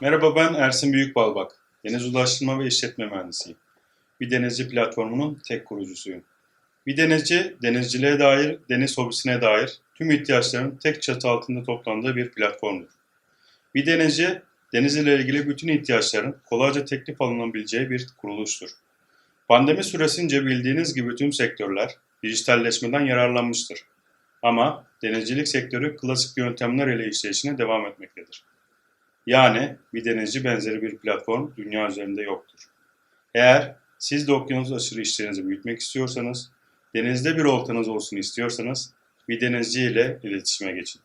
Merhaba ben Ersin Büyükbalbak. Deniz Ulaştırma ve İşletme Mühendisiyim. Bir Denizci platformunun tek kurucusuyum. Bir denizci, denizciliğe dair, deniz hobisine dair tüm ihtiyaçların tek çatı altında toplandığı bir platformdur. Bir denizci, deniz ile ilgili bütün ihtiyaçların kolayca teklif alınabileceği bir kuruluştur. Pandemi süresince bildiğiniz gibi tüm sektörler dijitalleşmeden yararlanmıştır. Ama denizcilik sektörü klasik yöntemler ile işleyişine devam etmektedir. Yani bir denizci benzeri bir platform dünya üzerinde yoktur. Eğer siz de okyanus aşırı işlerinizi büyütmek istiyorsanız, denizde bir oltanız olsun istiyorsanız bir denizci ile iletişime geçin.